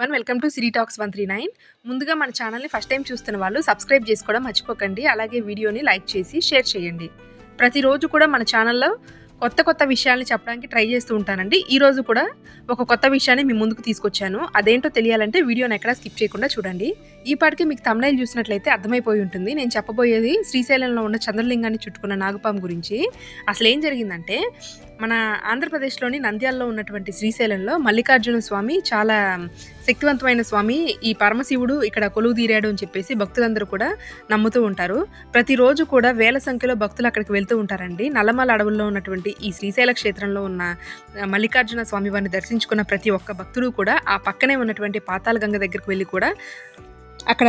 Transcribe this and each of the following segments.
One welcome to Siri talks one three nine. ముందుగా మన ఛానల్ని ఫస్ట్ టైం చూస్తున్న వాళ్ళు సబ్స్క్రైబ్ చేసుకోవడం మర్చిపోకండి. అలాగే వీడియోని లైక్ చేసి షేర్ చేయండి. ప్రతిరోజు కూడా మన ఛానల్లో కొత్త కొత్త విషయాల్ని చెప్పడానికి ట్రై చేస్తూ ఉంటానండి. ఈరోజు కూడా ఒక కొత్త విషయాన్ని మీ ముందుకు తీసుకొచ్చాను. అదేంటో తెలియాలంటే వీడియోని ఎక్కడా స్కిప్ చేయకుండా చూడండి. ఈ పాటికి మీకు తమిళ చూసినట్లయితే అర్థమైపోయి ఉంటుంది. నేను చెప్పబోయేది శ్రీశైలంలో ఉన్న చంద్రలింగాన్ని చుట్టుకున్న నాగపాం గురించి. అసలు ఏం జరిగిందంటే మన ఆంధ్రప్రదేశ్లోని నంద్యాలలో ఉన్నటువంటి శ్రీశైలంలో మల్లికార్జున స్వామి చాలా శక్తివంతమైన స్వామి. ఈ పరమశివుడు ఇక్కడ కొలువు తీరాడు అని చెప్పేసి భక్తులందరూ కూడా నమ్ముతూ ఉంటారు. ప్రతిరోజు కూడా వేల సంఖ్యలో భక్తులు అక్కడికి వెళ్తూ ఉంటారండి. నల్లమల అడవుల్లో ఉన్నటువంటి ఈ శ్రీశైల క్షేత్రంలో ఉన్న మల్లికార్జున స్వామి వారిని దర్శించుకున్న ప్రతి ఒక్క భక్తుడు కూడా ఆ పక్కనే ఉన్నటువంటి పాతాళ గంగ దగ్గరికి వెళ్ళి కూడా అక్కడ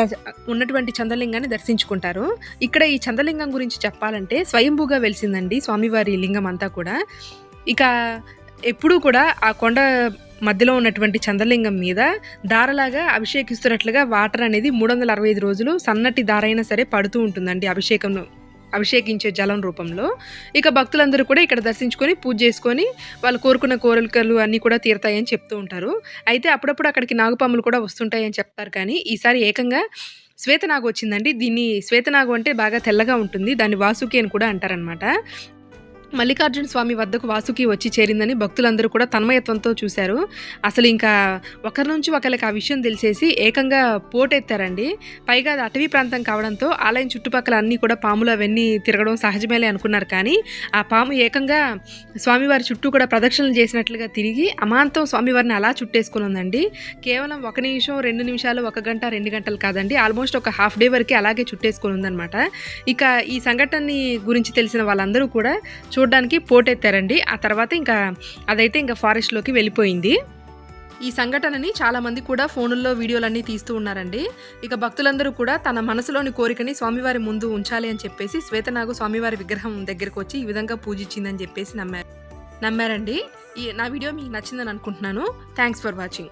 ఉన్నటువంటి చంద్రలింగాన్ని దర్శించుకుంటారు. ఇక్కడ ఈ చంద్రలింగం గురించి చెప్పాలంటే స్వయంభూగా వెలిసిందండి స్వామివారి లింగం అంతా కూడా. ఇక ఎప్పుడూ కూడా ఆ కొండ మధ్యలో ఉన్నటువంటి చంద్రలింగం మీద దారలాగా అభిషేకిస్తున్నట్లుగా వాటర్ అనేది మూడు వందల అరవై ఐదు రోజులు సన్నటి దారైనా సరే పడుతూ ఉంటుందండి అభిషేకం అభిషేకించే జలం రూపంలో. ఇక భక్తులందరూ కూడా ఇక్కడ దర్శించుకొని పూజ చేసుకొని వాళ్ళు కోరుకున్న కోరికలు అన్నీ కూడా తీరుతాయని చెప్తూ ఉంటారు. అయితే అప్పుడప్పుడు అక్కడికి నాగుపాములు కూడా వస్తుంటాయని చెప్తారు కానీ ఈసారి ఏకంగా శ్వేతనాగు వచ్చిందండి. దీన్ని శ్వేతనాగు అంటే బాగా తెల్లగా ఉంటుంది. దాన్ని వాసుకి అని కూడా అంటారనమాట మల్లికార్జున స్వామి వద్దకు వాసుకి వచ్చి చేరిందని భక్తులందరూ కూడా తన్మయత్వంతో చూశారు. అసలు ఇంకా ఒకరి నుంచి ఒకరికి ఆ విషయం తెలిసేసి ఏకంగా పోటెత్తారండి. పైగా అది అటవీ ప్రాంతం కావడంతో ఆలయం చుట్టుపక్కల అన్నీ కూడా పాములు అవన్నీ తిరగడం సహజమేలే అనుకున్నారు కానీ ఆ పాము ఏకంగా స్వామివారి చుట్టూ కూడా ప్రదక్షిణలు చేసినట్లుగా తిరిగి అమాంతం స్వామివారిని అలా చుట్టేసుకుని ఉందండి కేవలం ఒక నిమిషం రెండు నిమిషాలు ఒక గంట రెండు గంటలు కాదండి. ఆల్మోస్ట్ ఒక హాఫ్ డే వరకు అలాగే చుట్టేసుకుని ఉందన్నమాట ఇక ఈ సంఘటనని గురించి తెలిసిన వాళ్ళందరూ కూడా చూడడానికి పోటెత్తారండి. ఆ తర్వాత ఇంకా అదైతే ఇంకా ఫారెస్ట్లోకి వెళ్ళిపోయింది. ఈ సంఘటనని చాలామంది కూడా ఫోనుల్లో వీడియోలన్నీ తీస్తూ ఉన్నారండి. ఇక భక్తులందరూ కూడా తన మనసులోని కోరికని స్వామివారి ముందు ఉంచాలి అని చెప్పేసి శ్వేతనాగు స్వామివారి విగ్రహం దగ్గరకు వచ్చి ఈ విధంగా పూజించిందని చెప్పేసి నమ్మారు. నమ్మారండి. ఈ నా వీడియో మీకు నచ్చిందని అనుకుంటున్నాను. Thanks for watching